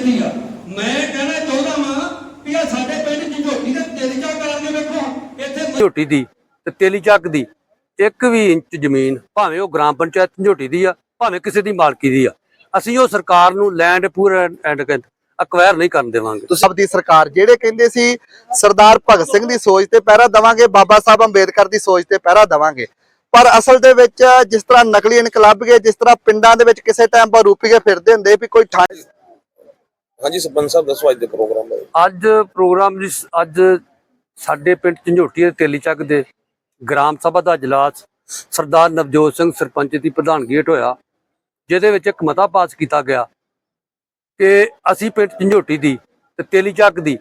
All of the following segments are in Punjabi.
ਦਿੱਤੀ ਆ। ਮੈਂ ਕਹਿਣਾ ਚਾਹੁੰਦਾ ਵਾਂ ਵੀ ਆ ਸਾਡੇ ਪਿੰਡ ਝੰਜੋਟੀ ਦੇ ਤਿੰਨ ਚਾਰ ਕਰਾਂਗੇ ਵੇਖੋ। ਇੱਥੇ ਝੋਟੀ ਦੀ ਤੇ ਤੇਲੀ ਚੱਕ ਦੀ। ਇੱਕ ਵੀ ਇੰਚ ਜ਼ਮੀਨ ਭਾਵੇਂ ਉਹ ਗ੍ਰਾਮ ਪੰਚਾਇਤ ਝੋਟੀ ਦੀ ਆ ਭਾਵੇਂ ਕਿਸੇ ਦੀ ਮਾਲਕੀ ਦੀ ਆ। ਅਸੀਂ ਉਹ ਸਰਕਾਰ ਨੂੰ ਲੈਂਡ ਪੂਰਾ ਐਂਡ ਅਕਵਾਇਰ ਨਹੀਂ ਕਰਨ ਦੇਵਾਂਗੇ। ਤੁਸੀਂ ਆਪਦੀ ਸਰਕਾਰ ਜਿਹੜੇ ਕਹਿੰਦੇ ਸੀ ਸਰਦਾਰ ਭਗਤ ਸਿੰਘ ਦੀ ਸੋਚ ਤੇ ਪਹਿਰਾ ਦਵਾਂਗੇ ਬਾਬਾ ਸਾਹਿਬ ਅੰਬੇਦਕਰ ਦੀ ਸੋਚ ਤੇ ਪਹਿਰਾ ਦਵਾਂਗੇ। ਪਰ ਅਸਲ ਦੇ ਵਿੱਚ ਜਿਸ ਤਰ੍ਹਾਂ ਨਕਲੀ ਇਨਕਲਾਬੀਏ ਜਿਸ ਤਰ੍ਹਾਂ ਪਿੰਡਾਂ ਦੇ ਵਿੱਚ ਕਿਸੇ ਟਾਈਮ ਬਰੂਪੀਏ ਫਿਰਦੇ ਹੁੰਦੇ ਵੀ ਕੋਈ ਠਾਂ ਹਾਂਜੀ, ਸਰਪੰਚ ਸਾਹਿਬ, ਦੱਸੋ ਅੱਜ ਦੇ ਪ੍ਰੋਗਰਾਮ ਬਾਰੇ। ਅੱਜ ਪ੍ਰੋਗਰਾਮ ਜੀ, ਅੱਜ ਸਾਡੇ ਪਿੰਡ ਝੰਝੋਟੀ ਦੇ ਤੇਲੀ ਦੇ ਗ੍ਰਾਮ ਸਭਾ ਦਾ ਇਜਲਾਸ ਸਰਦਾਰ ਨਵਜੋਤ ਸਿੰਘ ਸਰਪੰਚ ਦੀ ਪ੍ਰਧਾਨਗੀ ਹੇਠ ਹੋਇਆ, ਜਿਹਦੇ ਵਿੱਚ ਇੱਕ ਮਤਾ ਪਾਸ ਕੀਤਾ ਗਿਆ ਕਿ ਅਸੀਂ ਪਿੰਡ ਝੰਝੋਟੀ ਦੀ ਤੇ ਤੇਲੀ ਦੀ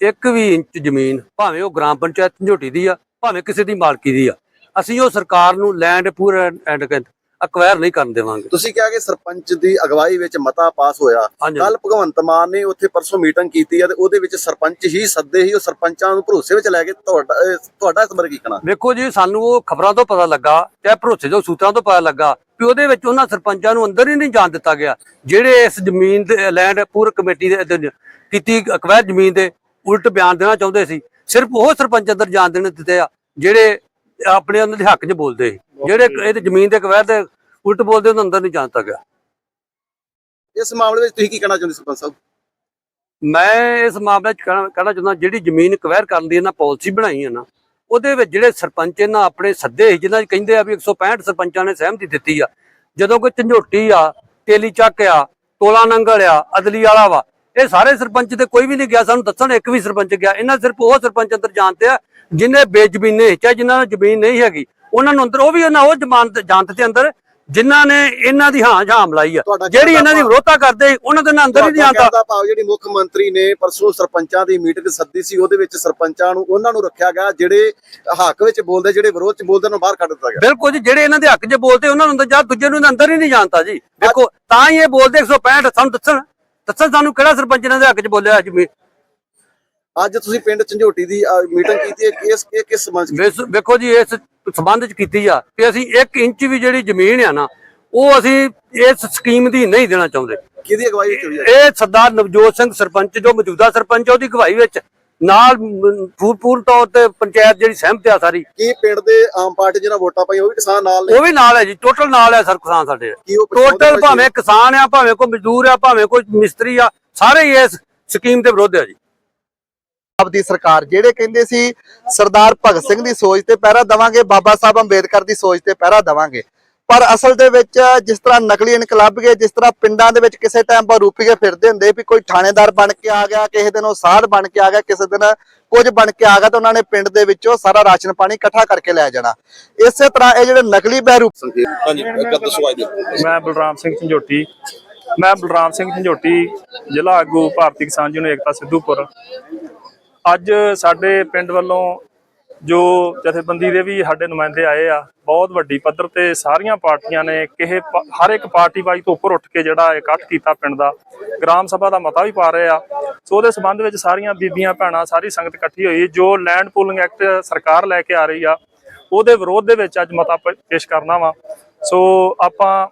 ਇੱਕ ਵੀ ਇੰਚ ਜ਼ਮੀਨ, ਭਾਵੇਂ ਉਹ ਗ੍ਰਾਮ ਪੰਚਾਇਤ ਝੰਝੋਟੀ ਦੀ ਆ, ਭਾਵੇਂ ਕਿਸੇ ਦੀ ਮਾਲਕੀ ਦੀ ਆ, ਅਸੀਂ ਉਹ ਸਰਕਾਰ ਨੂੰ ਲੈਂਡ ਪੂਰਾ ਐਂਡ ਅਕਵਾਇਰ ਨਹੀਂ ਕਰਨ ਦੇਵਾਂਗੇ। ਤੁਸੀਂ ਕਿਹਾ ਕਿ ਸਰਪੰਚ ਦੀ ਅਗਵਾਈ ਵਿੱਚ ਮਤਾ ਪਾਸ ਹੋਇਆ। ਕੱਲ ਭਗਵੰਤ ਮਾਨ ਨੇ ਉੱਥੇ ਪਰਸੋਂ ਮੀਟਿੰਗ ਕੀਤੀ ਆ ਤੇ ਉਹਦੇ ਵਿੱਚ ਸਰਪੰਚ ਹੀ ਸੱਦੇ ਸੀ ਉਹ ਸਰਪੰਚਾਂ ਨੂੰ ਭਰੋਸੇ ਵਿੱਚ ਲੈ ਕੇ ਤੁਹਾਡਾ ਤੁਹਾਡਾ ਇਸ ਬਾਰੇ ਕੀ ਕਹਿਣਾ? ਵੇਖੋ ਜੀ ਸਾਨੂੰ ਉਹ ਖਬਰਾਂ ਤੋਂ ਪਤਾ ਲੱਗਾ ਤੇ ਭਰੋਸੇ ਜੋ ਸੂਤਰਾਂ ਤੋਂ ਪਤਾ ਲੱਗਾ ਵੀ ਉਹਦੇ ਵਿੱਚ ਉਹਨਾਂ ਸਰਪੰਚਾਂ ਨੂੰ ਅੰਦਰ ਹੀ ਨਹੀਂ ਜਾਣ ਦਿੱਤਾ ਗਿਆ। ਜਿਹੜੇ ਇਸ ਜ਼ਮੀਨ ਦੇ ਲੈਂਡ ਪੂਰ ਕਮੇਟੀ ਦੇ ਕੀਤੀ ਅਕਵਾਇਰ ਜ਼ਮੀਨ ਦੇ ਉਲਟ ਬਿਆਨ ਦੇਣਾ ਚਾਹੁੰਦੇ ਸੀ। ਸਿਰਫ ਉਹ ਸਰਪੰਚ ਅੰਦਰ ਜਾਣ ਦੇਣ ਦਿੱਤੇ ਆ ਜਿਹੜੇ ਆਪਣੇ ਉਹਨਾਂ ਦੇ ਹੱਕ 'ਚ ਬੋਲਦੇ ਜਿਹੜੇ ਇਹ ਜ਼ਮੀਨ ਦੇ ਅਕਵਾਇਰ ਦੇ ਉਲਟ ਬੋਲਦੇ ਉਹਨਾਂ ਅੰਦਰ ਨਹੀਂ ਜਾਣ ਦਿੱਤਾ ਗਿਆ। ਇਸ ਮਾਮਲੇ ਵਿੱਚ ਤੁਸੀਂ ਕੀ ਕਹਿਣਾ ਚਾਹੁੰਦੇ ਸਰਪੰਚ ਸਾਹਿਬ? ਮੈਂ ਇਸ ਮਾਮਲੇ 'ਚ ਕਹਿਣਾ ਚਾਹੁੰਦਾ ਜਿਹੜੀ ਜ਼ਮੀਨ ਅਕਵਾਇਰ ਕਰਨ ਦੀ ਇਹਨਾਂ ਪਾਲਿਸੀ ਬਣਾਈ ਹੈ ਨਾ ਉਹਦੇ ਵਿੱਚ ਜਿਹੜੇ ਸਰਪੰਚ ਇਹਨਾਂ ਆਪਣੇ ਸੱਦੇ ਜਿਨ੍ਹਾਂ ਕਹਿੰਦੇ ਆ ਵੀ 165 ਸਰਪੰਚਾਂ ਨੇ ਸਹਿਮਤੀ ਦਿੱਤੀ ਆ। ਜਦੋਂ ਕੋਈ ਝੰਜੋਟੀ ਆ ਤੇਲੀ ਚੱਕ ਆ ਤੋਲਾ ਨੰਗਲ ਆ ਅਦਲੀ ਵਾਲਾ ਵਾ ਇਹ ਸਾਰੇ ਸਰਪੰਚ ਤੇ ਕੋਈ ਵੀ ਨਹੀਂ ਗਿਆ ਸਾਨੂੰ ਦੱਸਣ ਇੱਕ ਵੀ ਸਰਪੰਚ ਗਿਆ। ਇਹਨਾਂ ਸਿਰਫ ਉਹ ਸਰਪੰਚ ਅੰਦਰ ਜਾਣਦੇ ਆ ਜਿਨੇ ਬੇਜ਼ਮੀਨੇ ਚਾਹੇ ਜਿਨ੍ਹਾਂ ਨੂੰ ਜ਼ਮੀਨ ਨਹੀਂ ਹੈਗੀ ਉਹਨਾਂ ਨੂੰ ਅੰਦਰ ਉਹ ਵੀ ਉਹਨਾਂ ਉਹ ਜ਼ਮਾਨਤ ਜਾਣਤ ਦੇ ਅੰਦਰ ਜਿਨ੍ਹਾਂ ਨੇ ਇਹਨਾਂ ਦੀ ਹਾਂ ਜਾਂ ਮਲਾਈ ਆ। ਜਿਹੜੀ ਇਹਨਾਂ ਦੀ ਵਿਰੋਧਤਾ ਕਰਦੇ ਉਹਨਾਂ ਦੇ ਨਾਲ ਅੰਦਰ ਹੀ ਨਹੀਂ ਤੁਹਾਡਾ ਆਉਂਦਾ ਕਹਿਣ ਦਾ ਭਾਵ ਜਿਹੜੀ ਮੁੱਖ ਮੰਤਰੀ ਨੇ ਪਰਸੋਂ ਸਰਪੰਚਾਂ ਦੀ ਮੀਟਿੰਗ ਸੱਦੀ ਸੀ ਉਹਦੇ ਵਿੱਚ ਸਰਪੰਚਾਂ ਨੂੰ ਉਹਨਾਂ ਨੂੰ ਰੱਖਿਆ ਗਿਆ ਜਿਹੜੇ ਹੱਕ ਵਿੱਚ ਬੋਲਦੇ ਜਿਹੜੇ ਵਿਰੋਧ ਚ ਬੋਲਦੇ ਉਹਨਾਂ ਨੂੰ ਬਾਹਰ ਕੱਢ ਦਿੱਤਾ ਗਿਆ। ਬਿਲਕੁਲ ਜੀ ਜਿਹੜੇ ਇਹਨਾਂ ਦੇ ਹੱਕ 'ਚ ਬੋਲਦੇ ਉਹਨਾਂ ਨੂੰ ਅੰਦਰ ਜਾ ਦੂਜੇ ਨੂੰ ਅੰਦਰ ਹੀ ਨਹੀਂ ਜਾਣਦਾ ਜੀ। ਦੇਖੋ ਤਾਂ ਹੀ ਇਹ ਬੋਲਦੇ 165 ਸਾਨੂੰ ਦੱਸਣ ਦੱਸਣ ਸਾਨੂੰ ਕਿਹੜਾ ਸਰਪੰਚ ਇਹਨਾਂ ਦੇ ਹੱਕ 'ਚ ਬੋਲਿਆ ਅੱਜ ਅੱਜ ਤੁਸੀਂ ਪਿੰਡ ਝੰਜੋਟੀ ਦੀ ਮੀਟਿੰਗ ਕੀਤੀ ਹੈ ਕਿਸ ਕਿਸ ਸੰਬੰਧ ਵੇਖੋ ਜੀ ਇਸ ਸੰਬੰਧ 'ਚ ਕੀਤੀ ਆ ਕਿ ਅਸੀਂ 1 ਇੰਚ ਵੀ ਜਿਹੜੀ ਜ਼ਮੀਨ ਆ ਨਾ ਉਹ ਅਸੀਂ ਇਸ ਸਕੀਮ ਦੀ ਨਹੀਂ ਦੇਣਾ ਚਾਹੁੰਦੇ। ਕਿਹਦੀ ਅਗਵਾਈ ਵਿੱਚ ਇਹ ਸਰਦਾਰ ਨਵਜੋਤ ਸਿੰਘ ਸਰਪੰਚ ਜੋ ਮੌਜੂਦਾ ਸਰਪੰਚ ਆ, ਉਹਦੀ ਅਗਵਾਈ ਵਿੱਚ ਨਾਲ ਮ, ਪੂਰ ਪੂਰਨ ਤੌਰ ਤੇ ਪੰਚਾਇਤ ਜਿਹੜੀ ਸਹਿਮਤ ਆ ਸਾਰੀ। ਕੀ ਪਿੰਡ ਦੇ ਆਮ ਪਾਰਟੀ ਜਿਹਨਾਂ ਵੋਟਾਂ ਪਾਈਆਂ ਉਹ ਵੀ ਕਿਸਾਨ ਨਾਲ ਨੇ? ਉਹ ਵੀ ਨਾਲ ਹੈ ਜੀ ਟੋਟਲ ਨਾਲ ਹੈ ਸਰ ਕਿਸਾਨ ਸਾਡੇ। ਟੋਟਲ ਭਾਵੇਂ ਕਿਸਾਨ ਆ ਭਾਵੇਂ ਕੋਈ ਮਜ਼ਦੂਰ ਆ ਭਾਵੇਂ ਕੋਈ ਮਿਸਤਰੀ ਆ ਸਾਰੇ ਇਸ ਸਕੀਮ ਦੇ ਵਿਰੋਧ ਆ ਜੀ। ਆਪਦੀ ਸਰਕਾਰ ਜਿਹੜੇ ਕਹਿੰਦੇ ਸੀ ਸਰਦਾਰ ਭਗਤ ਸਿੰਘ ਦੀ ਸੋਚ ਤੇ ਪਹਿਰਾ ਦਵਾਂਗੇ ਬਾਬਾ ਸਾਹਿਬ ਅੰਬੇਦਕਰ ਦੀ ਸੋਚ ਤੇ ਪਹਿਰਾ ਦਵਾਂਗੇ। ਪਰ ਅਸਲ ਦੇ ਵਿੱਚ ਜਿਸ ਤਰ੍ਹਾਂ ਨਕਲੀ ਇਨਕਲਾਬੀਏ ਜਿਸ ਤਰ੍ਹਾਂ ਪਿੰਡਾਂ ਦੇ ਵਿੱਚ ਕਿਸੇ ਟਾਈਮ ਬਰੂਪੀਏ ਫਿਰਦੇ ਹੁੰਦੇ ਵੀ ਕੋਈ ਥਾਣੇਦਾਰ ਬਣ ਕੇ ਆ ਗਿਆ ਕਿਸੇ ਦਿਨ ਉਹ ਸਾਧ ਬਣ ਕੇ ਆ ਗਿਆ ਕਿਸੇ ਦਿਨ ਕੁਝ ਬਣ ਕੇ ਆ ਗਿਆ ਤਾਂ ਉਹਨਾਂ ਨੇ ਪਿੰਡ ਦੇ ਵਿੱਚੋਂ ਸਾਰਾ ਰਾਸ਼ਨ ਪਾਣੀ ਇਕੱਠਾ ਕਰਕੇ ਲੈ ਜਾਣਾ। ਇਸੇ ਤਰ੍ਹਾਂ ਇਹ ਜਿਹੜੇ ਨਕਲੀ ਬਹਿਰੂਪ ਹਾਂਜੀ ਗੱਲ ਦੱਸੋ ਅੱਜ ਦੇ ਮੈਂ ਬਲਰਾਮ ਸਿੰਘ ਝੰਜੋਟੀ ਮੈਂ ਬਲਰਾਮ ਸਿੰਘ ਝੰਜੋਟੀ ਜ਼ਿਲ੍ਹਾ ਆਗੂ ਭਾਰਤੀ ਕਿਸਾਨ ਯੂਨੀਅਨ ਏਕਤਾ ਸਿੱਧੂਪੁਰ। ਅੱਜ ਸਾਡੇ ਪਿੰਡ ਵੱਲੋਂ ਜੋ ਜਥੇਬੰਦੀ ਦੇ ਵੀ ਸਾਡੇ ਨੁਮਾਇੰਦੇ ਆਏ ਆ, ਬਹੁਤ ਵੱਡੀ ਪੱਧਰ ਤੇ ਸਾਰੀਆਂ ਪਾਰਟੀਆਂ ਨੇ ਕਿਸੇ ਹਰ ਇੱਕ ਪਾਰਟੀ ਵਾਈ ਤੋਂ ਉੱਪਰ ਉੱਠ ਕੇ ਜਿਹੜਾ ਇਕੱਠ ਕੀਤਾ ਪਿੰਡ ਦਾ, ਗ੍ਰਾਮ ਸਭਾ ਦਾ ਮਤਾ ਵੀ ਪਾ ਰਹੇ ਆ। ਸੋ ਉਹਦੇ ਸੰਬੰਧ ਵਿੱਚ ਸਾਰੀਆਂ ਬੀਬੀਆਂ ਭੈਣਾਂ, ਸਾਰੀ ਸੰਗਤ ਇਕੱਠੀ ਹੋਈ, ਜੋ ਲੈਂਡ ਪੂਲਿੰਗ ਐਕਟ ਸਰਕਾਰ ਲੈ ਕੇ ਆ ਰਹੀ ਆ, ਉਹਦੇ ਵਿਰੋਧ ਦੇ ਵਿੱਚ ਅੱਜ ਮਤਾ ਪੇਸ਼ ਕਰਨਾ ਵਾ। ਸੋ ਆਪਾਂ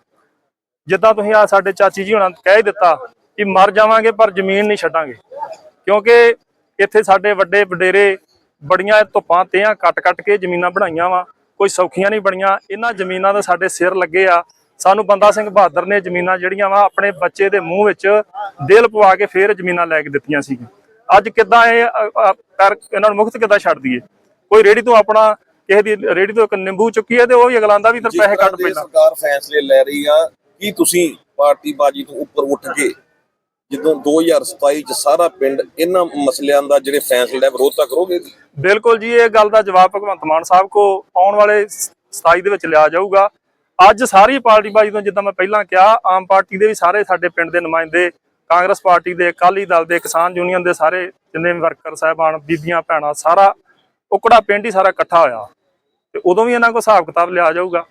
ਜਿੱਦਾਂ ਤੁਸੀਂ ਆ ਸਾਡੇ ਚਾਚੀ ਜੀ ਹੁਣਾਂ ਕਹਿ ਦਿੱਤਾ ਕਿ ਮਰ ਜਾਵਾਂਗੇ ਪਰ ਜ਼ਮੀਨ ਨਹੀਂ ਛੱਡਾਂਗੇ, ਕਿਉਂਕਿ ਇੱਥੇ ਸਾਡੇ ਵੱਡੇ ਵਡੇਰੇ ਬੜੀਆਂ ਧੁੱਪਾਂ ਤੇਆਂ ਕੱਟ-ਕੱਟ ਕੇ ਜ਼ਮੀਨਾਂ ਬਣਾਈਆਂ ਵਾ। ਕੋਈ ਸੌਖੀਆਂ ਨਹੀਂ ਬਣੀਆਂ। ਇਹਨਾਂ ਜ਼ਮੀਨਾਂ ਦਾ ਸਾਡੇ ਸਿਰ ਲੱਗੇ ਆ। ਸਾਨੂੰ ਬੰਦਾ ਸਿੰਘ ਬਹਾਦਰ ਨੇ ਜ਼ਮੀਨਾਂ ਜਿਹੜੀਆਂ ਵਾ ਆਪਣੇ ਬੱਚੇ ਦੇ ਮੂੰਹ ਵਿੱਚ ਦਿਲ ਪਵਾ ਕੇ ਫੇਰ ਜ਼ਮੀਨਾਂ ਲੈ ਕੇ ਦਿੱਤੀਆਂ ਸੀ ਅੱਜ ਕਿੱਦਾਂ ਇਹ ਪੈਰ ਇਹਨਾਂ ਨੂੰ ਮੁਕਤ ਕਿੱਦਾਂ ਛੱਡ ਦਈਏ? ਕੋਈ ਰੇੜੀ ਤੋਂ ਆਪਣਾ ਕਿਸੇ ਦੀ ਰੇੜੀ ਤੋਂ ਇੱਕ ਨਿੰਬੂ ਚੁੱਕੀ ਹੈ ਤੇ ਉਹ ਵੀ ਅਗਲਾਂਦਾ ਵੀ ਤੇ ਪੈਸੇ ਕੱਢ ਪੈਂਦਾ। ਸਰਕਾਰ ਫੈਸਲੇ ਲੈ ਰਹੀ ਆ ਕੀ ਤੁਸੀਂ ਪਾਰਟੀ ਬਾਜੀ ਤੋਂ ਉੱਪਰ ਉੱਠ ਕੇ ਜਦੋਂ 2027 ਚ ਸਾਰਾ ਪਿੰਡ ਇਹਨਾਂ ਮਸਲਿਆਂ ਦਾ ਜਿਹੜੇ ਫੈਸਲੇ ਦਾ ਵਿਰੋਧਤਾ ਕਰੋਗੇ ਬਿਲਕੁਲ ਜੀ ਇਹ ਗੱਲ ਦਾ ਜਵਾਬ ਭਗਵੰਤ ਮਾਨ ਸਾਹਿਬ ਕੋ ਆਉਣ ਵਾਲੇ 27 ਦੇ ਵਿੱਚ ਲਿਆ ਜਾਊਗਾ। ਅੱਜ ਸਾਰੀ ਪਾਰਟੀ ਬਾਜੀ ਤੋਂ ਜਿੱਦਾਂ ਮੈਂ ਪਹਿਲਾਂ ਕਿਹਾ ਆਮ ਪਾਰਟੀ ਦੇ ਵੀ ਸਾਰੇ ਸਾਡੇ ਪਿੰਡ ਦੇ ਨੁਮਾਇੰਦੇ ਕਾਂਗਰਸ ਪਾਰਟੀ ਦੇ ਅਕਾਲੀ ਦਲ ਦੇ ਕਿਸਾਨ ਯੂਨੀਅਨ ਦੇ ਸਾਰੇ ਜਿੰਨੇ ਵਰਕਰ ਸਾਹਿਬਾਨ ਬੀਬੀਆਂ ਭੈਣਾਂ ਸਾਰਾ ਉਕੜਾ ਪਿੰਡ ਹੀ ਸਾਰਾ ਇਕੱਠਾ ਹੋਇਆ। ਤੇ ਉਦੋਂ ਵੀ ਇਹਨਾਂ ਕੋ ਹਿਸਾਬ ਕਿਤਾਬ ਲਿਆ ਜਾਊਗਾ।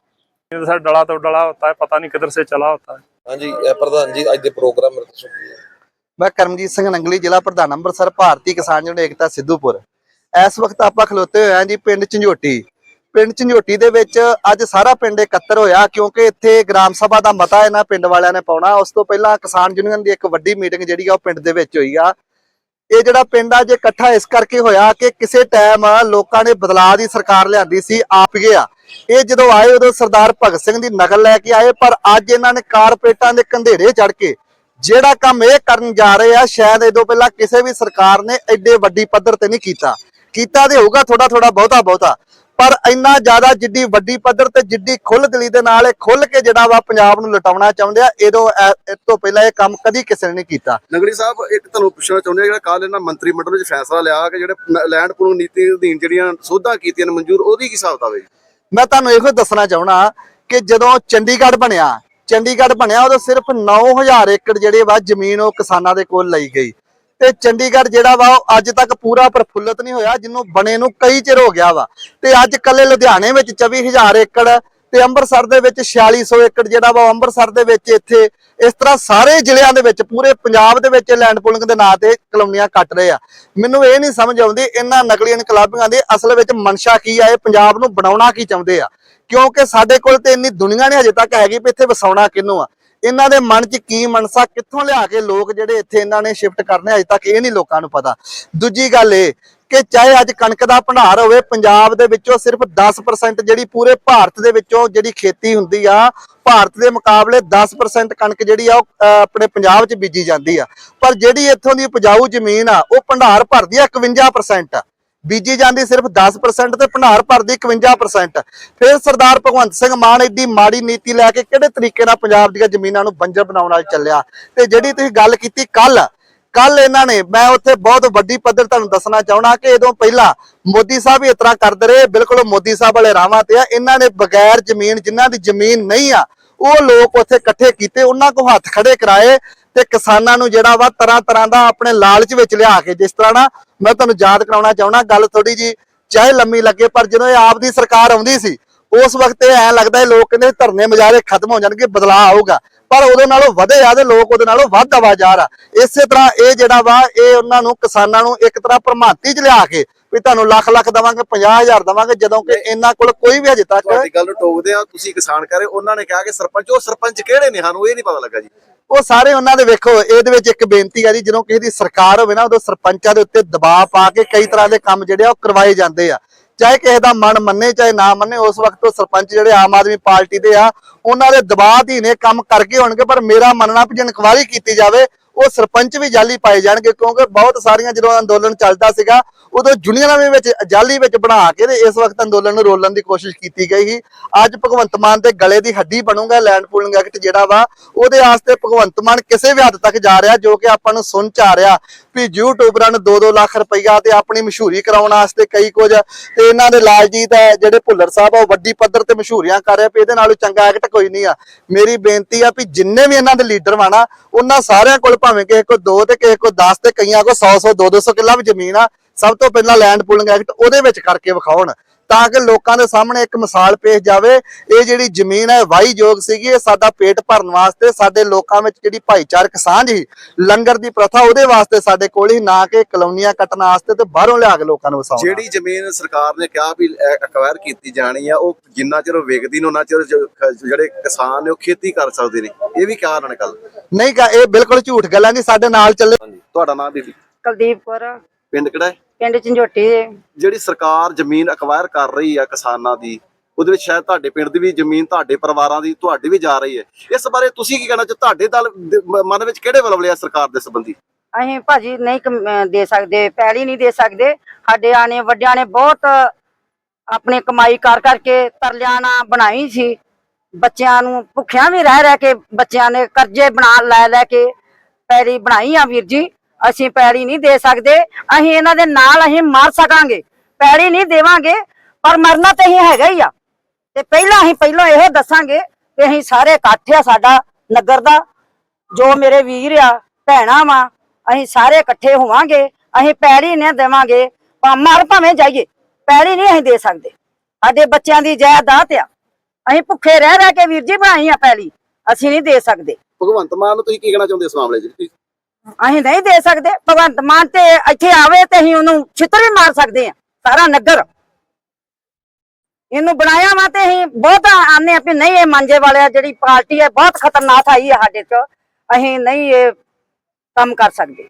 ਇਹ ਤਾਂ ਸਾਡਾ ਡਲਾ ਤੋਂ ਡਲਾ ਹੁੰਦਾ ਹੈ ਪਤਾ ਨਹੀਂ ਕਿੱਧਰ ਸੇ ਚਲਾ ਹੁੰਦਾ ਹੈ। ਹਾਂਜੀ ਪ੍ਰਧਾਨ ਜੀ ਅੱਜ ਦੇ ਪ੍ਰੋਗਰਾਮ ਕੀ ਹੈ? ਮੈਂ ਕਰਮਜੀਤ ਸਿੰਘ ਨੰਗਲੀ, ਜ਼ਿਲ੍ਹਾ ਪ੍ਰਧਾਨ ਅੰਮ੍ਰਿਤਸਰ, ਭਾਰਤੀ ਕਿਸਾਨ ਯੂਨੀਅਨ, ਏਕਤਾ ਸਿੱਧੂਪੁਰ। ਇਸ ਵਕਤ ਆਪਾਂ ਖਲੋਤੇ ਹੋਏ ਹਾਂ ਜੀ ਪਿੰਡ ਝੰਝੋਟੀ ਪਿੰਡ ਝੰਝੋਟੀ ਦੇ ਵਿੱਚ ਅੱਜ ਸਾਰਾ ਪਿੰਡ ਇਕੱਤਰ ਹੋਇਆ, ਕਿਉਂਕਿ ਇੱਥੇ ਗ੍ਰਾਮ ਸਭਾ ਦਾ ਮਤਾ ਇਹਨਾਂ ਪਿੰਡ ਵਾਲਿਆਂ ਨੇ ਪਾਉਣਾ। ਉਸ ਤੋਂ ਪਹਿਲਾਂ ਕਿਸਾਨ ਯੂਨੀਅਨ ਦੀ ਇੱਕ ਵੱਡੀ ਮੀਟਿੰਗ ਜਿਹੜੀ ਆ, ਉਹ ਪਿੰਡ ਦੇ ਵਿੱਚ ਹੋਈ ਆ। ਇਹ ਜਿਹੜਾ ਪਿੰਡ ਆ, ਜੇ ਇਕੱਠਾ ਇਸ ਕਰਕੇ ਹੋਇਆ ਕਿ ਕਿਸੇ ਟਾਈਮ ਲੋਕਾਂ ਨੇ ਬਦਲਾਅ ਦੀ ਸਰਕਾਰ ਲਿਆਂਦੀ ਸੀ, ਆਪ ਗਿਆ ਇਹ ਜਦੋਂ ਆਏ ਉਦੋਂ ਸਰਦਾਰ ਭਗਤ ਸਿੰਘ ਦੀ ਨਕਲ ਲੈ ਕੇ ਆਏ, ਪਰ ਅੱਜ ਇਹਨਾਂ ਨੇ ਕਾਰਪੋਰੇਟਾਂ ਦੇ ਕੰਧੇਰੇ ਚੜ ਕੇ ਜਿਹੜਾ ਕੰਮ ਇਹ ਕਰਨ ਜਾ ਰਹੇ ਆ ਸ਼ਾਇਦ ਇਹ ਤੋਂ ਪਹਿਲਾਂ ਕਿਸੇ ਵੀ ਸਰਕਾਰ ਨੇ ਐਡੇ ਵੱਡੀ ਪੱਧਰ ਤੇ ਨਹੀਂ ਕੀਤਾ। ਕੀਤਾ ਤੇ ਹੋਊਗਾ ਥੋੜਾ ਥੋੜਾ ਬਹੁਤਾ ਬਹੁਤਾ। ਪਰ ਇੰਨਾ ਜ਼ਿਆਦਾ ਜਿੱਡੀ ਵੱਡੀ ਪੱਧਰ ਤੇ ਜਿੱਡੀ ਖੁੱਲ੍ਹ ਦਿਲੀ ਦੇ ਨਾਲ ਇਹ ਖੁੱਲ ਕੇ ਜਿਹੜਾ ਵਾ ਪੰਜਾਬ ਨੂੰ ਲਟਾਉਣਾ ਚਾਹੁੰਦੇ ਆ ਇਹਦੋਂ ਇਹ ਤੋਂ ਪਹਿਲਾਂ ਇਹ ਕੰਮ ਕਦੀ ਕਿਸੇ ਨੇ ਨਹੀਂ ਕੀਤਾ। ਨਗਰੀ ਸਾਹਿਬ ਇੱਕ ਤੁਹਾਨੂੰ ਪੁੱਛਣਾ ਚਾਹੁੰਦੇ ਆ ਜਿਹੜਾ ਕੱਲ ਇਹਨਾਂ ਮੰਤਰੀ ਮੰਡਲ ਵਿੱਚ ਫੈਸਲਾ ਲਿਆ ਕਿ ਜਿਹੜੇ ਲੈਂਡ ਪੂਲਿੰਗ ਨੀਤੀ ਅਧੀਨ ਜਿਹੜੀਆਂ ਸੋਧਾਂ ਕੀਤੀਆਂ ਨੇ ਮਨਜ਼ੂਰ ਉਹਦੀ ਕੀ ਹਿਸਾਬ ਹੈ ਮੈਂ ਤੁਹਾਨੂੰ ਇਹੋ ਦੱਸਣਾ ਚਾਹਣਾ ਕਿ ਜਦੋਂ ਚੰਡੀਗੜ੍ਹ ਬਣਿਆ ਚੰਡੀਗੜ੍ਹ ਬਣਿਆ ਉਦੋਂ ਸਿਰਫ 9000 ਏਕੜ ਜਿਹੜੇ ਵਾ ਜ਼ਮੀਨ ਉਹ ਕਿਸਾਨਾਂ ਦੇ ਕੋਲ ਲਈ ਗਈ। ਤੇ ਚੰਡੀਗੜ੍ਹ ਜਿਹੜਾ ਵਾ, ਉਹ ਅੱਜ ਤੱਕ ਪੂਰਾ ਪ੍ਰਫੁੱਲਤ ਨਹੀਂ ਹੋਇਆ ਜਿਹਨੂੰ ਬਣੇ ਨੂੰ ਕਈ ਚਿਰ ਹੋ ਗਿਆ ਵਾ। ਤੇ ਅੱਜ ਕੱਲੇ ਲੁਧਿਆਣੇ ਵਿੱਚ 24000 ਏਕੜ ਤੇ ਅੰਮ੍ਰਿਤਸਰ ਦੇ ਵਿੱਚ 4600 ਏਕੜ ਜਿਹੜਾ ਵਾ, ਉਹ ਅੰਮ੍ਰਿਤਸਰ ਦੇ ਵਿੱਚ ਇੱਥੇ ਇਸ ਤਰ੍ਹਾਂ ਸਾਰੇ ਜ਼ਿਲ੍ਹਿਆਂ ਦੇ ਵਿੱਚ, ਪੂਰੇ ਪੰਜਾਬ ਦੇ ਵਿੱਚ ਲੈਂਡ ਪੁਲਿੰਗ ਦੇ ਨਾਂ ਤੇ ਕਲੋਨੀਆਂ ਕੱਟ ਰਹੇ ਆ। ਮੈਨੂੰ ਇਹ ਨਹੀਂ ਸਮਝ ਆਉਂਦੀ, ਇਹਨਾਂ ਨਕਲੀ ਇਨਕਲਾਬੀਆਂ ਦੀ ਅਸਲ ਵਿੱਚ ਮਨਸ਼ਾ ਕੀ ਆ, ਇਹ ਪੰਜਾਬ ਨੂੰ ਬਣਾਉਣਾ ਕੀ ਚਾਹੁੰਦੇ ਆ? ਕਿਉਂਕਿ ਸਾਡੇ ਕੋਲ ਤੇ ਇੰਨੀ ਦੁਨੀਆ ਨਹੀਂ ਹਜੇ ਤੱਕ ਹੈਗੀ ਵੀ ਇੱਥੇ ਵਸਾਉਣਾ ਕਿਹਨੂੰ ਆ। ਇਹਨਾਂ ਦੇ ਮਨ 'ਚ ਕੀ ਮਨਸਾ, ਕਿੱਥੋਂ ਲਿਆ ਕੇ ਲੋਕ ਜਿਹੜੇ ਇੱਥੇ ਇਹਨਾਂ ਨੇ ਸ਼ਿਫਟ ਕਰਨੇ ਅਜੇ ਤੱਕ ਇਹ ਨਹੀਂ ਲੋਕਾਂ ਨੂੰ ਪਤਾ। ਦੂਜੀ ਗੱਲ ਇਹ ਕਿ ਚਾਹੇ ਅੱਜ ਕਣਕ ਦਾ ਭੰਡਾਰ ਹੋਵੇ, ਪੰਜਾਬ ਦੇ ਵਿੱਚੋਂ ਸਿਰਫ 10% ਜਿਹੜੀ ਪੂਰੇ ਭਾਰਤ ਦੇ ਵਿੱਚੋਂ ਜਿਹੜੀ ਖੇਤੀ ਹੁੰਦੀ ਆ, ਭਾਰਤ ਦੇ ਮੁਕਾਬਲੇ 10% ਕਣਕ ਜਿਹੜੀ ਆ, ਉਹ ਆਪਣੇ ਪੰਜਾਬ 'ਚ ਬੀਜੀ ਜਾਂਦੀ ਆ। ਪਰ ਜਿਹੜੀ ਇੱਥੋਂ ਦੀ ਉਪਜਾਊ ਜ਼ਮੀਨ ਆ, ਉਹ ਭੰਡਾਰ ਭਰਦੀ ਆ 51% ਬੀਜੀ ਜਾਂਦੀ ਸਿਰਫ 10% ਤੇ ਭੰਡਾਰ ਭਰਦੀ 51% ਫਿਰ ਸਰਦਾਰ ਭਗਵੰਤ ਸਿੰਘ ਮਾਨ ਐਡੀ ਮਾੜੀ ਨੀਤੀ ਲੈ ਕੇ ਕਿਹੜੇ ਤਰੀਕੇ ਨਾਲ ਪੰਜਾਬ ਦੀਆਂ ਜ਼ਮੀਨਾਂ ਨੂੰ ਬੰਜਰ ਬਣਾਉਣ ਵਾਲ ਚੱਲਿਆ? ਤੇ ਜਿਹੜੀ ਤੁਸੀਂ ਗੱਲ ਕੀਤੀ ਕੱਲ ਕੱਲ ਇਹਨਾਂ ਨੇ, ਮੈਂ ਉੱਥੇ ਬਹੁਤ ਵੱਡੀ ਪੱਧਰ ਤੁਹਾਨੂੰ ਦੱਸਣਾ ਚਾਹਣਾ ਕਿ ਇਦੋਂ ਪਹਿਲਾਂ ਮੋਦੀ ਸਾਹਿਬ ਵੀ ਇਸ ਤਰ੍ਹਾਂ ਕਰਦੇ ਰਹੇ, ਬਿਲਕੁਲ ਮੋਦੀ ਸਾਹਿਬ ਵਾਲੇ ਰਾਵਾਂ ਤੇ ਆ। ਇਹਨਾਂ ਨੇ ਬਗੈਰ ਜ਼ਮੀਨ, ਜਿਨ੍ਹਾਂ ਦੀ ਜ਼ਮੀਨ ਨਹੀਂ ਆ, ਉਹ ਲੋਕ ਉੱਥੇ ਇਕੱਠੇ ਕੀਤੇ, ਉਹਨਾਂ ਕੋ ਹੱਥ ਖੜੇ ਕਰਾਏ। ਤੇ ਕਿਸਾਨਾਂ ਨੂੰ ਜਿਹੜਾ ਵਾ ਤਰ੍ਹਾਂ ਤਰ੍ਹਾਂ ਦਾ ਆਪਣੇ ਲਾਲਚ ਵਿੱਚ ਲਿਆ ਕੇ ਜਿਸ ਤਰ੍ਹਾਂ ਨਾ ਮੈਂ ਤੁਹਾਨੂੰ ਯਾਦ ਕਰਾਉਣਾ ਚਾਹਣਾ ਗੱਲ ਥੋੜੀ ਜੀ ਚਾਹੇ ਲੰਮੀ ਲੱਗੇ ਪਰ ਜਦੋਂ ਇਹ ਆਪ ਦੀ ਸਰਕਾਰ ਆਉਂਦੀ ਸੀ ਉਸ ਵਕਤ ਇਹ ਐ ਲੱਗਦਾ ਇਹ ਲੋਕ ਕਹਿੰਦੇ ਧਰਨੇ ਮਜਾਰੇ ਖਤਮ ਹੋ ਜਾਣਗੇ ਬਦਲਾਅ ਆਊਗਾ। ਪਰ ਉਹਦੇ ਨਾਲੋਂ ਵਧੇ ਆ ਤੇ ਲੋਕ ਉਹਦੇ ਨਾਲੋਂ ਵੱਧ ਆਵਾਜ਼ਾਰ ਆ। ਇਸੇ ਤਰ੍ਹਾਂ ਇਹ ਜਿਹੜਾ ਵਾ ਇਹ ਉਹਨਾਂ ਨੂੰ ਕਿਸਾਨਾਂ ਨੂੰ ਇੱਕ ਤਰ੍ਹਾਂ ਭਰਮਾਤੀ ਚ ਲਿਆ ਕੇ ਵੀ ਤੁਹਾਨੂੰ ਲੱਖ ਲੱਖ ਦਵਾਂਗੇ 50000 ਦਵਾਂਗੇ ਜਦੋਂ ਕਿ ਇਹਨਾਂ ਕੋਲ ਕੋਈ ਵੀ ਹਜੇ ਤੱਕ ਤੁਹਾਡੀ ਗੱਲ ਨੂੰ ਟੋਕਦੇ ਆ ਤੁਸੀਂ ਕਿਸਾਨ ਕਹ ਰਹੇ ਉਹਨਾਂ ਨੇ ਕਿਹਾ ਕਿ ਸਰਪੰਚ ਉਹ ਸਰਪੰਚ ਕਿਹੜੇ ਨੇ ਸਾਨੂੰ ਇਹ ਨਹੀਂ ਪਤਾ ਲੱਗਾ ਜੀ। ਉਹ ਸਾਰੇ ਉਹਨਾਂ ਦੇ ਵੇਖੋ, ਇਹਦੇ ਵਿੱਚ ਇੱਕ ਬੇਨਤੀ ਆ ਜੀ, ਜਦੋਂ ਕਿਸੇ ਦੀ ਸਰਕਾਰ ਹੋਵੇ ਨਾ, ਉਦੋਂ ਸਰਪੰਚਾਂ ਦੇ ਉੱਤੇ ਦਬਾਅ ਪਾ ਕੇ ਕਈ ਤਰ੍ਹਾਂ ਦੇ ਕੰਮ ਜਿਹੜੇ ਆ, ਉਹ ਕਰਵਾਏ ਜਾਂਦੇ ਆ। ਚਾਹੇ ਕਿਸੇ ਦਾ ਮਨ ਮੰਨੇ, ਚਾਹੇ ਨਾ ਮੰਨੇ, ਉਸ ਵਕਤ ਉਹ ਸਰਪੰਚ ਜਿਹੜੇ ਆਮ ਆਦਮੀ ਪਾਰਟੀ ਦੇ ਆ, ਉਹਨਾਂ ਦੇ ਦਬਾਅ ਅਧੀਨ ਨੇ ਕੰਮ ਕਰਕੇ ਹੋਣਗੇ ਪਰ ਮੇਰਾ ਮੰਨਣਾ ਵੀ ਜੇ ਇਨਕੁਆਇਰੀ ਕੀਤੀ ਜਾਵੇ ਉਹ ਸਰਪੰਚ ਵੀ ਜਾਲੀ ਪਾਏ ਜਾਣਗੇ ਕਿਉਂਕਿ ਬਹੁਤ ਸਾਰੀਆਂ ਜਦੋਂ ਅੰਦੋਲਨ ਚੱਲਦਾ ਸੀਗਾ, ਉਦੋਂ ਯੂਨੀਅਨਾਂ ਵਿੱਚ ਜਾਲੀ ਵਿੱਚ ਬਣਾ ਕੇ ਤੇ ਇਸ ਵਕਤ ਅੰਦੋਲਨ ਨੂੰ ਰੋਲਣ ਦੀ ਕੋਸ਼ਿਸ਼ ਕੀਤੀ ਗਈ ਸੀ। ਅੱਜ ਭਗਵੰਤ ਮਾਨ ਦੇ ਗਲੇ ਦੀ ਹੱਡੀ ਬਣੂਗਾ ਲੈਂਡ ਪੂਲਿੰਗ ਐਕਟ ਜਿਹੜਾ ਵਾ, ਉਹਦੇ ਵਾਸਤੇ ਭਗਵੰਤ ਮਾਨ ਕਿਸੇ ਵੀ ਹੱਦ ਤੱਕ ਜਾ ਰਿਹਾ ਜੋ ਕਿ ਆਪਾਂ ਨੂੰ ਸੁਣ ਚ ਆ ਰਿਹਾ ਵੀ ਯੂਟਿਊਬਰਾਂ ਨੂੰ 2-2 ਲੱਖ ਰੁਪਈਆ ਤੇ ਆਪਣੀ ਮਸ਼ਹੂਰੀ ਕਰਾਉਣ ਵਾਸਤੇ ਕਈ ਕੁਝ ਤੇ ਇਹਨਾਂ ਦੇ ਲਾਲਜੀਤ ਹੈ, ਜਿਹੜੇ ਭੁੱਲਰ ਸਾਹਿਬ ਆ, ਉਹ ਵੱਡੀ ਪੱਧਰ ਤੇ ਮਸ਼ਹੂਰੀਆਂ ਕਰ ਰਿਹਾ ਵੀ ਇਹਦੇ ਨਾਲੋਂ ਚੰਗਾ ਐਕਟ ਕੋਈ ਨਹੀਂ ਆ। ਮੇਰੀ ਬੇਨਤੀ ਆ ਵੀ ਜਿੰਨੇ ਵੀ ਇਹਨਾਂ ਦੇ ਲੀਡਰ ਵਾਣਾ ਉਹਨਾਂ ਸਾਰਿਆਂ ਕੋਲ ਭਾਵੇਂ ਕਿਸੇ ਕੋ 2 ਤੇ ਕਿਸੇ ਕੋ 10 ਤੇ ਕਈਆਂ ਕੋ 100 100 200 ਕਿੱਲਾ ਵੀ ਜ਼ਮੀਨ ਆ, ਸਭ ਤੋਂ ਪਹਿਲਾਂ ਲੈਂਡ ਪੂਲਿੰਗ ਐਕਟ ਉਹਦੇ ਵਿੱਚ ਕਰਕੇ ਵਿਖਾਉਣ। ਤਾਂ ਕਿ ਲੋਕਾਂ ਦੇ ਸਾਹਮਣੇ ਇੱਕ ਮਿਸਾਲ ਪੇਸ਼ ਜਾਵੇ। ਇਹ ਜਿਹੜੀ ਜ਼ਮੀਨ ਹੈ ਵਾਹੀਯੋਗ ਸੀਗੀ ਇਹ ਸਾਡਾ ਪੇਟ ਭਰਨ ਵਾਸਤੇ ਸਾਡੇ ਲੋਕਾਂ ਵਿੱਚ ਜਿਹੜੀ ਭਾਈਚਾਰਕ ਸਾਂਝ ਸੀ ਲੰਗਰ ਦੀ ਪ੍ਰਥਾ ਉਹਦੇ ਵਾਸਤੇ ਸਾਡੇ ਕੋਲ ਹੀ ਨਾ ਕਿ ਕਲੋਨੀਆਂ ਕੱਟਣ ਵਾਸਤੇ ਤੇ ਬਾਹਰੋਂ ਲਿਆ ਕੇ ਲੋਕਾਂ ਨੂੰ ਵਸਾਉਣਾ ਜਿਹੜੀ ਜ਼ਮੀਨ ਸਰਕਾਰ ਨੇ ਕਿਹਾ ਵੀ ਅਕਵਾਇਰ ਕੀਤੀ ਜਾਣੀ ਆ ਉਹ ਜਿੰਨਾ ਚਿਰ ਵਿਕਦੀ ਨੇ ਉਹਨਾਂ ਚਿਰ ਜਿਹੜੇ ਕਿਸਾਨ ਨੇ ਉਹ ਖੇਤੀ ਕਰ ਸਕਦੇ ਨੇ। ਇਹ ਵੀ ਕਿਹਾ ਉਹਨਾਂ ਨੇ ਕੱਲ ਨਹੀਂ ਕਾ ਇਹ ਬਿਲਕੁਲ ਝੂਠ ਗੱਲਾਂ ਜੀ ਸਾਡੇ ਨਾਲ ਚੱਲੇ। ਤੁਹਾਡਾ ਨਾਮ ਬੀਬੀ? ਕੁਲਦੀਪ ਕੌਰ। ਪਿੰਡ ਕਿਹੜਾ ਹੈ? ਪਿੰਡ ਝੰਜੋਟੀ ਦੇ। ਜਿਹੜੀ ਸਰਕਾਰ ਜ਼ਮੀਨ ਅਕਵਾਇਰ ਕਰ ਰਹੀ ਆ ਕਿਸਾਨਾਂ ਦੀ ਉਹਦੇ ਵਿੱਚ ਸ਼ਾਇਦ ਤੁਹਾਡੇ ਪਿੰਡ ਦੀ ਵੀ ਜ਼ਮੀਨ ਤੁਹਾਡੇ ਪਰਿਵਾਰਾਂ ਦੀ ਤੁਹਾਡੀ ਵੀ ਜਾ ਰਹੀ ਹੈ। ਇਸ ਬਾਰੇ ਤੁਸੀਂ ਕੀ ਕਹਿਣਾ ਚਾਹ? ਤੁਹਾਡੇ ਦਲ ਮਨ ਵਿੱਚ ਕਿਹੜੇ ਵਲਵਲੇ ਆ ਸਰਕਾਰ ਦੇ ਸੰਬੰਧੀ? ਅਸੀਂ ਭਾਜੀ ਨਹੀਂ ਦੇ ਸਕਦੇ ਪੈਲੀ ਨਹੀਂ ਦੇ ਸਕਦੇ। ਸਾਡੇ ਆਣੇ ਵੱਡਿਆਂ ਨੇ ਬਹੁਤ ਆਪਣੀ ਕਮਾਈ ਕਰ ਕਰਕੇ ਤਰਲਿਆਂ ਨਾਲ ਬਣਾਈ ਸੀ। ਬੱਚਿਆਂ ਨੂੰ ਭੁੱਖਿਆਂ ਵੀ ਰਹਿ ਰਹਿ ਕੇ ਬੱਚਿਆਂ ਨੇ ਕਰਜ਼ੇ ਬਣਾ ਲੈ ਲੈ ਕੇ ਪੈਲੀ ਬਣਾਈ ਆ ਵੀਰ ਜੀ। ਅਸੀਂ ਪੈੜੀ ਨਹੀਂ ਦੇ ਸਕਦੇ, ਅਸੀਂ ਇਹਨਾਂ ਦੇ ਨਾਲ ਅਸੀਂ ਮਰ ਸਕਾਂਗੇ। ਪੈੜੀ ਨਹੀਂ ਦੇਵਾਂਗੇ, ਪਰ ਮਰਨਾ ਤੇ ਅਸੀਂ ਹੈਗਾ ਹੀ ਆ। ਤੇ ਪਹਿਲਾਂ ਅਸੀਂ ਪਹਿਲਾਂ ਇਹ ਦੱਸਾਂਗੇ ਕਿ ਅਸੀਂ ਸਾਰੇ ਇਕੱਠ ਆ ਸਾਡਾ ਨਗਰ ਦਾ। ਜੋ ਮੇਰੇ ਵੀਰ ਆ, ਭੈਣਾਂ ਵਾ, ਅਸੀਂ ਸਾਰੇ ਇਕੱਠੇ ਹੋਵਾਂਗੇ, ਅਸੀਂ ਪੈੜੀ ਨੇ ਦੇਵਾਂਗੇ ਭਾ ਮਰ ਭਾਵੇਂ ਜਾਈਏ, ਪੈੜੀ ਨਹੀਂ ਅਸੀਂ ਦੇ ਸਕਦੇ। ਸਾਡੇ ਬੱਚਿਆਂ ਦੀ ਜਾਇਦਾਦ ਆ। ਅਸੀਂ ਭੁੱਖੇ ਰਹਿ ਰਹਿ ਕੇ ਵੀਰ ਜੀ ਬਣਾਈ ਆ ਪੈਲੀ ਅਸੀਂ ਨਹੀਂ ਦੇ ਸਕਦੇ। ਭਗਵੰਤ ਮਾਨ ਨੂੰ ਤੁਸੀਂ ਕੀ ਕਹਿਣਾ ਚਾਹੁੰਦੇ ਇਸ ਮਾਮਲੇ 'ਚ? ਅਸੀਂ ਨਹੀਂ ਦੇ ਸਕਦੇ। ਭਗਵੰਤ ਮਾਨ ਤੇ ਇੱਥੇ ਆਵੇ ਤੇ ਅਸੀਂ ਉਹਨੂੰ ਛਿੱਤਰ ਵੀ ਮਾਰ ਸਕਦੇ ਆ ਸਾਰਾ ਨਗਰ। ਇਹਨੂੰ ਬਣਾਇਆ ਵਾ ਤੇ ਅਸੀਂ ਬਹੁਤ ਆਨੇ ਆ ਵੀ ਨਹੀਂ, ਇਹ ਮੰਜੇ ਵਾਲਿਆ ਜਿਹੜੀ ਪਾਰਟੀ ਹੈ, ਬਹੁਤ ਖਤਰਨਾਕ ਆਈ ਹੈ ਸਾਡੇ ਚ। ਅਸੀਂ ਨਹੀਂ ਇਹ ਕੰਮ ਕਰ ਸਕਦੇ।